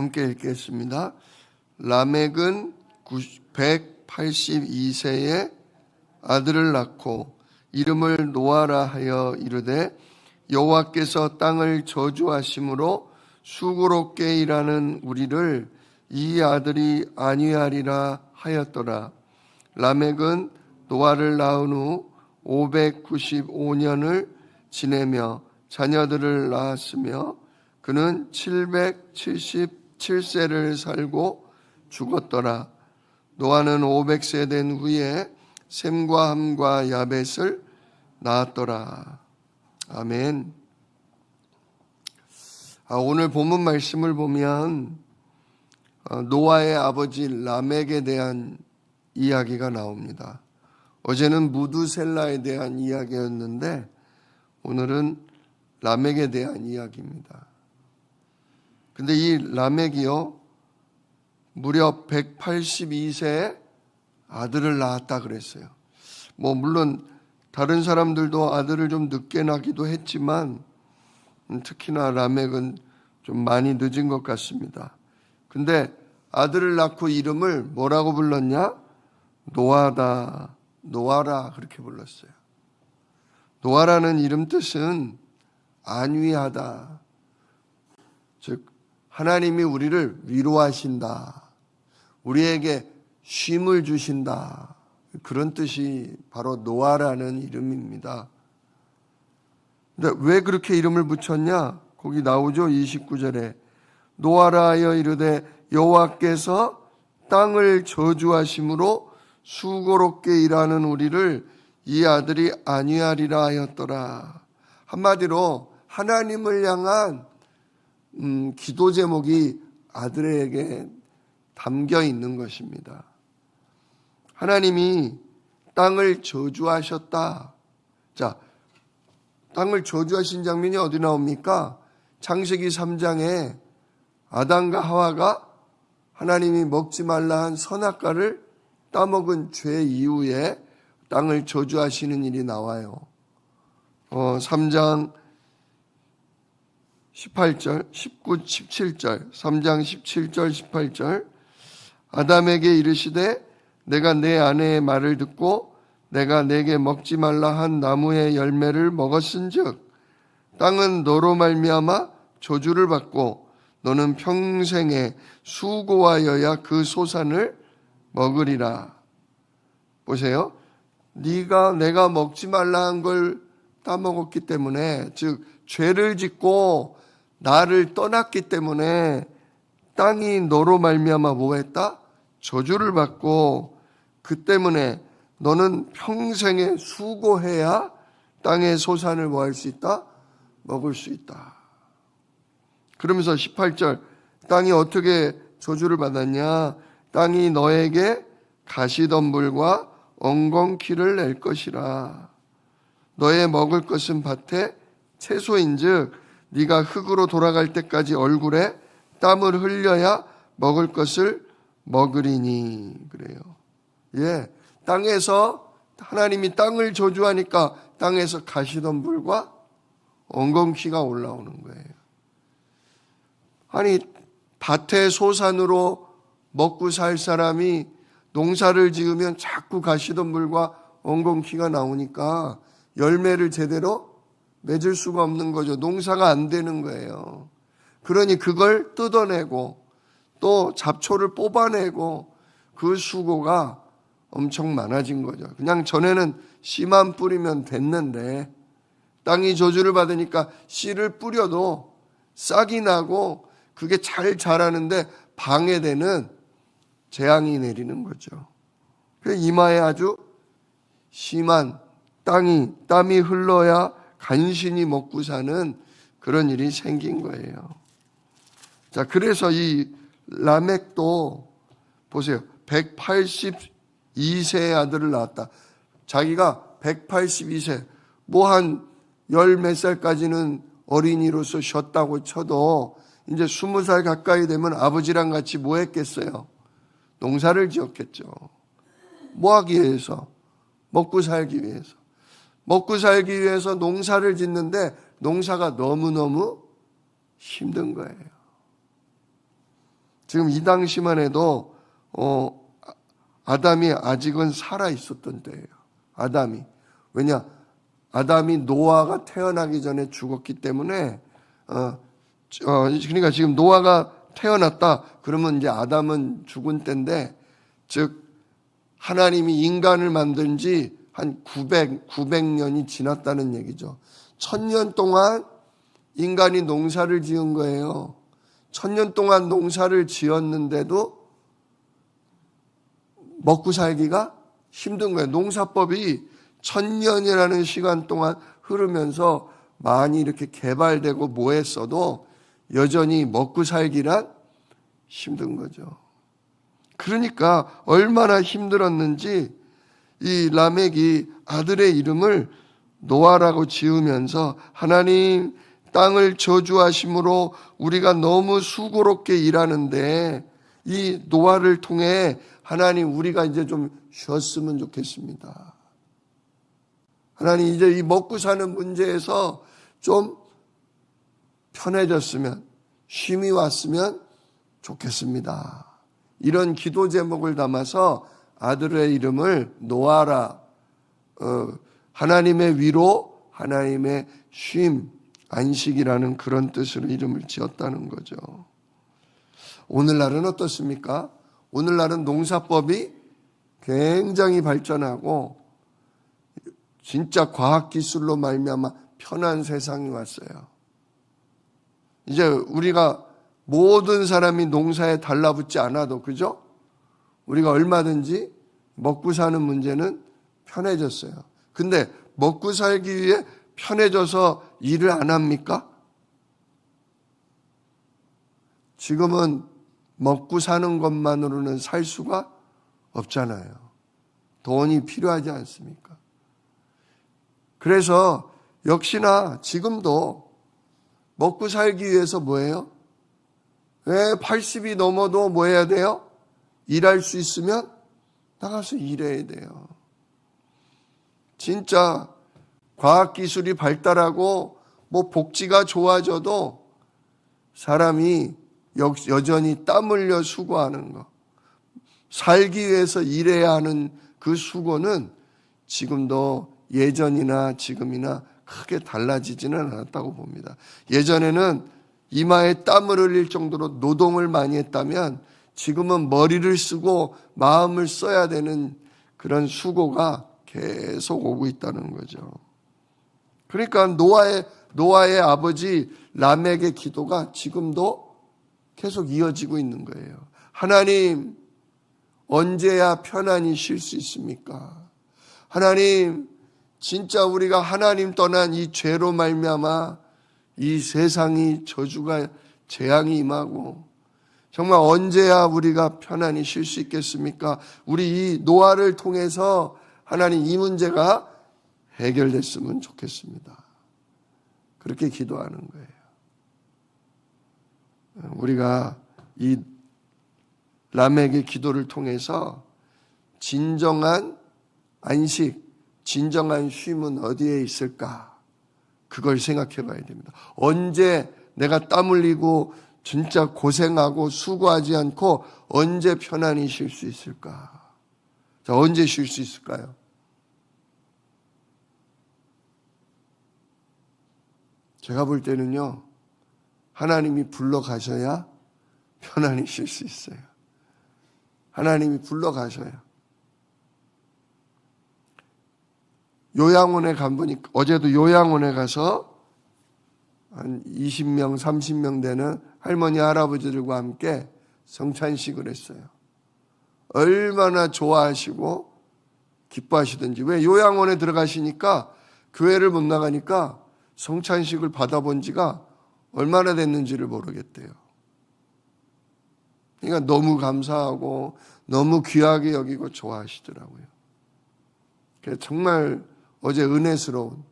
함께 읽겠습니다. 라멕은 182세에 아들을 낳고 이름을 노아라 하여 이르되 여호와께서 땅을 저주하심으로 수고롭게 일하는 우리를 이 아들이 안위하리라 하였더라. 라멕은 노아를 낳은 후 595년을 지내며 자녀들을 낳았으며 그는 777세를 살고 죽었더라. 노아는 500세 된 후에 셈과 함과 야벳을 낳았더라. 아멘. 아, 오늘 본문 말씀을 보면 어, 노아의 아버지 라멕에 대한 이야기가 나옵니다. 어제는 무두셀라에 대한 이야기였는데 오늘은 라멕에 대한 이야기입니다. 근데 이 라멕이요 무려 182세에 아들을 낳았다 그랬어요. 뭐 물론 다른 사람들도 아들을 좀 늦게 낳기도 했지만 음, 특히나 라멕은 좀 많이 늦은 것 같습니다. 근데 아들을 낳고 이름을 뭐라고 불렀냐? 노아다, 노아라 그렇게 불렀어요. 노아라는 이름 뜻은 안위하다. 즉 하나님이 우리를 위로하신다. 우리에게 쉼을 주신다. 그런 뜻이 바로 노아라는 이름입니다. 근데 왜 그렇게 이름을 붙였냐? 거기 나오죠. 29절에 노아라 하여 이르되 여호와께서 땅을 저주하심으로 수고롭게 일하는 우리를 이 아들이 안위하리라 하였더라. 한마디로 하나님을 향한 음, 기도 제목이 아들에게 담겨 있는 것입니다. 하나님이 땅을 저주하셨다. 자, 땅을 저주하신 장면이 어디 나옵니까? 창세기 3장에 아담과 하와가 하나님이 먹지 말라 한 선악과를 따먹은 죄 이후에 땅을 저주하시는 일이 나와요. 어, 3장 18절, 19, 17절, 3장 17절, 18절. 아담에게 이르시되 내가 내 아내의 말을 듣고 내가 내게 먹지 말라 한 나무의 열매를 먹었은즉 땅은 너로 말미암아 저주를 받고 너는 평생에 수고하여야 그 소산을 먹으리라. 보세요. 네가 내가 먹지 말라 한 걸 따먹었기 때문에 즉 죄를 짓고 나를 떠났기 때문에 땅이 너로 말미암아 뭐했다? 저주를 받고 그 때문에 너는 평생에 수고해야 땅의 소산을 뭐할 수 있다? 먹을 수 있다. 그러면서 18절 땅이 어떻게 저주를 받았냐? 땅이 너에게 가시덤불과 엉겅퀴를 낼 것이라. 너의 먹을 것은 밭에 채소인즉 네가 흙으로 돌아갈 때까지 얼굴에 땀을 흘려야 먹을 것을 먹으리니 그래요. 예, 땅에서 하나님이 땅을 저주하니까 땅에서 가시덤불과 엉겅퀴가 올라오는 거예요. 아니 밭에 소산으로 먹고 살 사람이 농사를 지으면 자꾸 가시덤불과 엉겅퀴가 나오니까 열매를 제대로 맺을 수가 없는 거죠. 농사가 안 되는 거예요. 그러니 그걸 뜯어내고 또 잡초를 뽑아내고 그 수고가 엄청 많아진 거죠. 그냥 전에는 씨만 뿌리면 됐는데 땅이 저주를 받으니까 씨를 뿌려도 싹이 나고 그게 잘 자라는데 방해되는 재앙이 내리는 거죠. 그 이마에 아주 심한 땅이 땀이 흘러야 간신히 먹고 사는 그런 일이 생긴 거예요. 자, 그래서 이 라멕도 보세요. 182세의 아들을 낳았다. 자기가 182세, 뭐 한 열 몇 살까지는 어린이로서 쉬었다고 쳐도 이제 20살 가까이 되면 아버지랑 같이 뭐 했겠어요? 농사를 지었겠죠. 뭐 하기 위해서? 먹고 살기 위해서. 먹고 살기 위해서 농사를 짓는데 농사가 너무너무 힘든 거예요. 지금 이 당시만 해도 어, 아담이 아직은 살아 있었던 때예요. 아담이 왜냐 아담이 노아가 태어나기 전에 죽었기 때문에 어, 어 그러니까 지금 노아가 태어났다 그러면 이제 아담은 죽은 때인데 즉 하나님이 인간을 만든 지 한 900, 900년이 지났다는 얘기죠. 천년 동안 인간이 농사를 지은 거예요. 천년 동안 농사를 지었는데도 먹고 살기가 힘든 거예요. 농사법이 천년이라는 시간 동안 흐르면서 많이 이렇게 개발되고 뭐 했어도 여전히 먹고 살기란 힘든 거죠. 그러니까 얼마나 힘들었는지 이 라멕이 아들의 이름을 노아라고 지으면서 하나님 땅을 저주하심으로 우리가 너무 수고롭게 일하는데 이 노아를 통해 하나님 우리가 이제 좀 쉬었으면 좋겠습니다. 하나님 이제 이 먹고 사는 문제에서 좀 편해졌으면 쉼이 왔으면 좋겠습니다. 이런 기도 제목을 담아서 아들의 이름을 노아라 어, 하나님의 위로 하나님의 쉼 안식이라는 그런 뜻으로 이름을 지었다는 거죠. 오늘날은 어떻습니까? 오늘날은 농사법이 굉장히 발전하고 진짜 과학 기술로 말미암아 편한 세상이 왔어요. 이제 우리가 모든 사람이 농사에 달라붙지 않아도 그죠? 우리가 얼마든지 먹고 사는 문제는 편해졌어요. 근데 먹고 살기 위해 편해져서 일을 안 합니까? 지금은 먹고 사는 것만으로는 살 수가 없잖아요. 돈이 필요하지 않습니까? 그래서 역시나 지금도 먹고 살기 위해서 뭐예요? 왜 80이 넘어도 뭐 해야 돼요? 일할 수 있으면 나가서 일해야 돼요. 진짜 과학기술이 발달하고 뭐 복지가 좋아져도 사람이 여전히 땀 흘려 수고하는 것, 살기 위해서 일해야 하는 그 수고는 지금도 예전이나 지금이나 크게 달라지지는 않았다고 봅니다. 예전에는 이마에 땀을 흘릴 정도로 노동을 많이 했다면 지금은 머리를 쓰고 마음을 써야 되는 그런 수고가 계속 오고 있다는 거죠. 그러니까 노아의 노아의 아버지 람에게 기도가 지금도 계속 이어지고 있는 거예요. 하나님 언제야 편안히 쉴 수 있습니까? 하나님 진짜 우리가 하나님 떠난 이 죄로 말미암아 이 세상이 저주가 재앙이 임하고 정말 언제야 우리가 편안히 쉴 수 있겠습니까? 우리 이 노아를 통해서 하나님 이 문제가 해결됐으면 좋겠습니다. 그렇게 기도하는 거예요. 우리가 이 람에게 기도를 통해서 진정한 안식, 진정한 쉼은 어디에 있을까? 그걸 생각해 봐야 됩니다. 언제 내가 땀 흘리고 진짜 고생하고 수고하지 않고 언제 편안히 쉴 수 있을까? 자, 언제 쉴 수 있을까요? 제가 볼 때는요, 하나님이 불러가셔야 편안히 쉴 수 있어요. 하나님이 불러가셔야. 요양원에 간 분이, 어제도 요양원에 가서 한 20명, 30명 되는 할머니, 할아버지들과 함께 성찬식을 했어요. 얼마나 좋아하시고 기뻐하시든지. 왜 요양원에 들어가시니까 교회를 못 나가니까 성찬식을 받아본 지가 얼마나 됐는지를 모르겠대요. 그러니까 너무 감사하고 너무 귀하게 여기고 좋아하시더라고요. 정말 어제 은혜스러운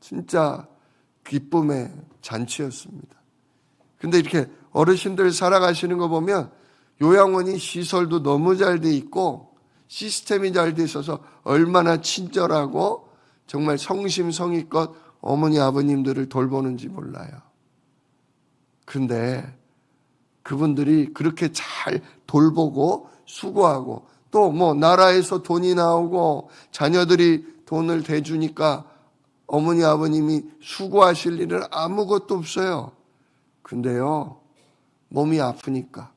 진짜 기쁨의 잔치였습니다. 근데 이렇게 어르신들 살아가시는 거 보면 요양원이 시설도 너무 잘 돼 있고 시스템이 잘 돼 있어서 얼마나 친절하고 정말 성심성의껏 어머니 아버님들을 돌보는지 몰라요. 근데 그분들이 그렇게 잘 돌보고 수고하고 또 뭐 나라에서 돈이 나오고 자녀들이 돈을 대주니까 어머니 아버님이 수고하실 일은 아무것도 없어요. 근데요, 몸이 아프니까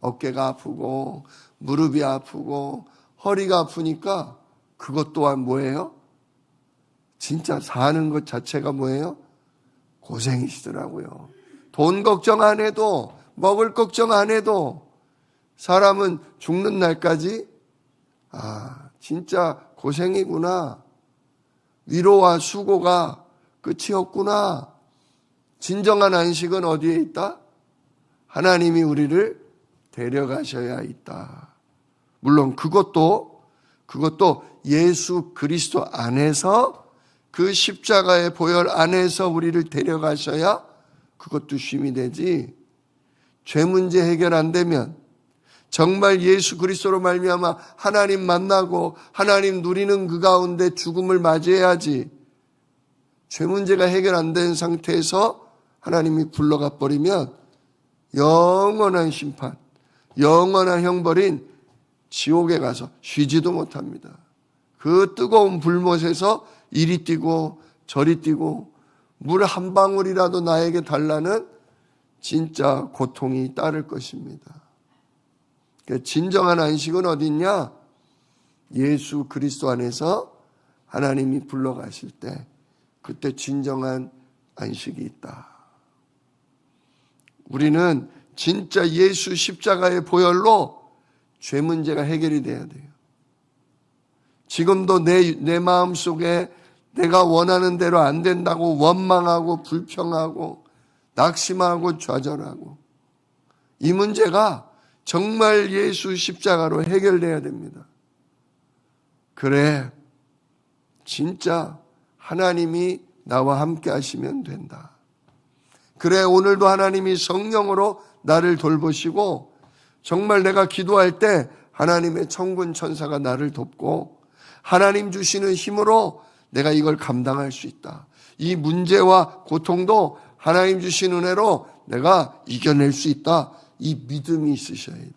어깨가 아프고 무릎이 아프고 허리가 아프니까 그것 또한 뭐예요? 진짜 사는 것 자체가 뭐예요? 고생이시더라고요. 돈 걱정 안 해도 먹을 걱정 안 해도 사람은 죽는 날까지 아, 진짜 고생이구나. 위로와 수고가 끝이 없구나. 진정한 안식은 어디에 있다? 하나님이 우리를 데려가셔야 있다. 물론 그것도 그것도 예수 그리스도 안에서 그 십자가의 보혈 안에서 우리를 데려가셔야 그것도 쉼이 되지. 죄 문제 해결 안 되면 정말 예수 그리스도로 말미암아 하나님 만나고 하나님 누리는 그 가운데 죽음을 맞이해야지. 죄 문제가 해결 안 된 상태에서 하나님이 불러가 버리면 영원한 심판, 영원한 형벌인 지옥에 가서 쉬지도 못합니다. 그 뜨거운 불못에서 이리 뛰고 저리 뛰고 물 한 방울이라도 나에게 달라는 진짜 고통이 따를 것입니다. 그 진정한 안식은 어딨냐? 예수 그리스도 안에서 하나님이 불러가실 때 그때 진정한 안식이 있다. 우리는 진짜 예수 십자가의 보혈로 죄 문제가 해결이 돼야 돼요. 지금도 내, 내 마음 속에 내가 원하는 대로 안 된다고 원망하고 불평하고 낙심하고 좌절하고 이 문제가 정말 예수 십자가로 해결돼야 됩니다. 그래, 진짜 하나님이 나와 함께 하시면 된다. 그래, 오늘도 하나님이 성령으로 나를 돌보시고 정말 내가 기도할 때 하나님의 천군 천사가 나를 돕고 하나님 주시는 힘으로 내가 이걸 감당할 수 있다. 이 문제와 고통도 하나님 주신 은혜로 내가 이겨낼 수 있다. 이 믿음이 있으셔야 돼요.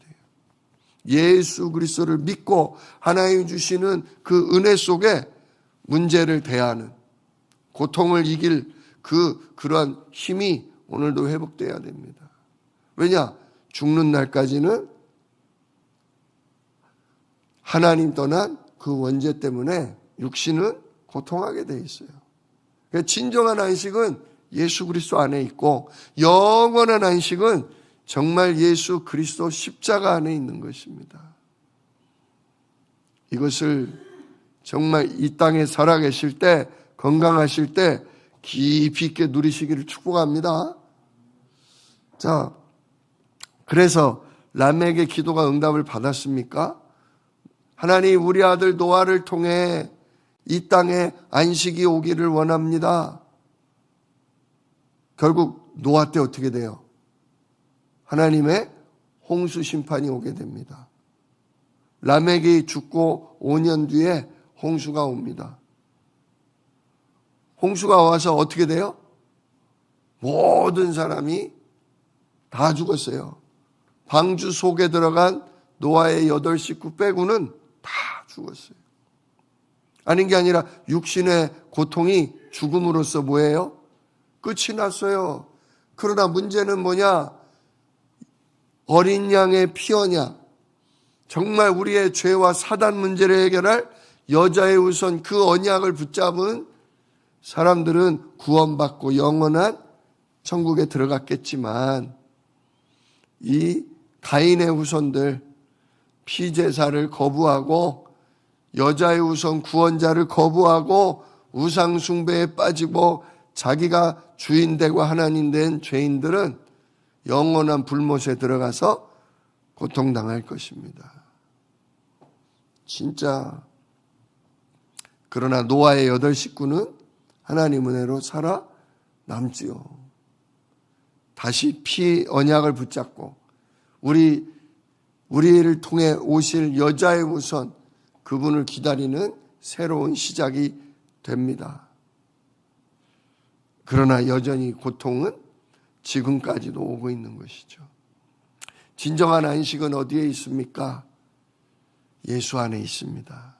예수 그리스도를 믿고 하나님 주시는 그 은혜 속에 문제를 대하는 고통을 이길 그 그러한 힘이 오늘도 회복돼야 됩니다. 왜냐? 죽는 날까지는 하나님 떠난 그 원죄 때문에 육신은 고통하게 돼 있어요. 그러니까 진정한 안식은 예수 그리스도 안에 있고 영원한 안식은 정말 예수 그리스도 십자가 안에 있는 것입니다. 이것을 정말 이 땅에 살아계실 때 건강하실 때 깊이 있게 누리시기를 축복합니다. 자, 그래서 람에게 기도가 응답을 받았습니까? 하나님 우리 아들 노아를 통해 이 땅에 안식이 오기를 원합니다. 결국 노아 때 어떻게 돼요? 하나님의 홍수 심판이 오게 됩니다. 라멕이 죽고 5년 뒤에 홍수가 옵니다. 홍수가 와서 어떻게 돼요? 모든 사람이 다 죽었어요. 방주 속에 들어간 노아의 여덟 식구 빼고는 다 죽었어요. 아닌 게 아니라 육신의 고통이 죽음으로써 뭐예요? 끝이 났어요. 그러나 문제는 뭐냐? 어린 양의 피어냐? 정말 우리의 죄와 사단 문제를 해결할 여자의 우선 그 언약을 붙잡은 사람들은 구원받고 영원한 천국에 들어갔겠지만 이 가인의 후손들 피제사를 거부하고 여자의 우선 구원자를 거부하고 우상 숭배에 빠지고 자기가 주인 되고 하나님 된 죄인들은 영원한 불못에 들어가서 고통당할 것입니다. 진짜 그러나 노아의 여덟 식구는 하나님 은혜로 살아 남지요. 다시 피 언약을 붙잡고 우리 우리를 통해 오실 여자의 우선 그분을 기다리는 새로운 시작이 됩니다. 그러나 여전히 고통은 지금까지도 오고 있는 것이죠. 진정한 안식은 어디에 있습니까? 예수 안에 있습니다.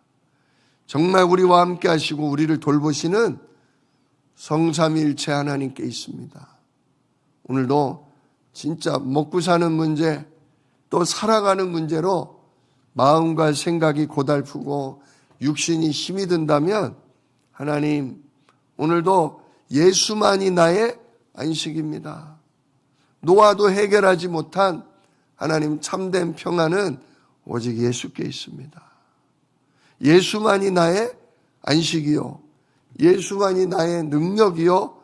정말 우리와 함께 하시고 우리를 돌보시는 성삼일체 하나님께 있습니다. 오늘도 진짜 먹고 사는 문제 또 살아가는 문제로 마음과 생각이 고달프고 육신이 힘이 든다면 하나님 오늘도 예수만이 나의 안식입니다. 노아도 해결하지 못한 하나님 참된 평안은 오직 예수께 있습니다. 예수만이 나의 안식이요. 예수만이 나의 능력이요.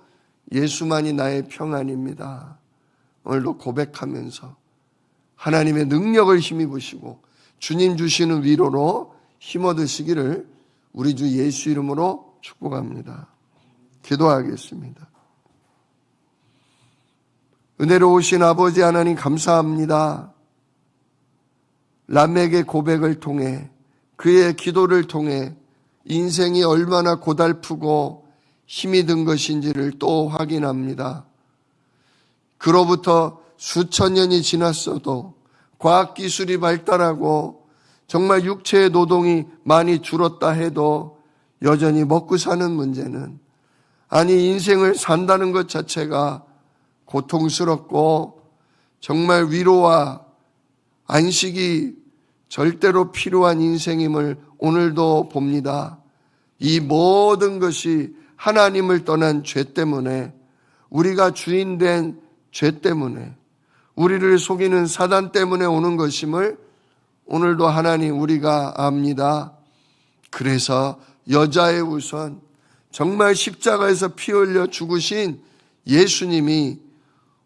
예수만이 나의 평안입니다. 오늘도 고백하면서 하나님의 능력을 힘입으시고 주님 주시는 위로로 힘 얻으시기를 우리 주 예수 이름으로 축복합니다. 기도하겠습니다. 은혜로우신 아버지 하나님 감사합니다. 람에게 고백을 통해 그의 기도를 통해 인생이 얼마나 고달프고 힘이 든 것인지를 또 확인합니다. 그로부터 수천 년이 지났어도 과학기술이 발달하고 정말 육체의 노동이 많이 줄었다 해도 여전히 먹고 사는 문제는 아니 인생을 산다는 것 자체가 고통스럽고 정말 위로와 안식이 절대로 필요한 인생임을 오늘도 봅니다. 이 모든 것이 하나님을 떠난 죄 때문에 우리가 주인된 죄 때문에 우리를 속이는 사단 때문에 오는 것임을 오늘도 하나님 우리가 압니다. 그래서 여자의 우선 정말 십자가에서 피 흘려 죽으신 예수님이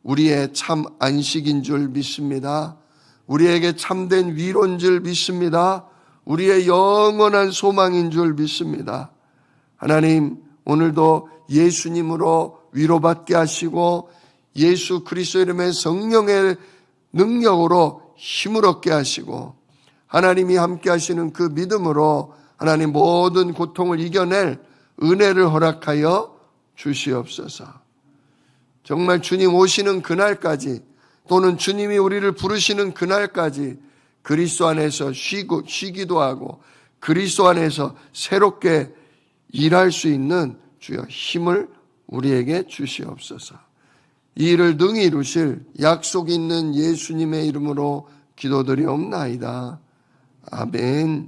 우리의 참 안식인 줄 믿습니다. 우리에게 참된 위로인 줄 믿습니다. 우리의 영원한 소망인 줄 믿습니다. 하나님, 오늘도 예수님으로 위로받게 하시고 예수 그리스도 이름의 성령의 능력으로 힘을 얻게 하시고 하나님이 함께 하시는 그 믿음으로 하나님 모든 고통을 이겨낼 은혜를 허락하여 주시옵소서. 정말 주님 오시는 그날까지 또는 주님이 우리를 부르시는 그날까지 그리스도 안에서 쉬고 쉬기도 하고 그리스도 안에서 새롭게 일할 수 있는 주여 힘을 우리에게 주시옵소서. 이 일을 능히 이루실 약속 있는 예수님의 이름으로 기도드리옵나이다. 아멘.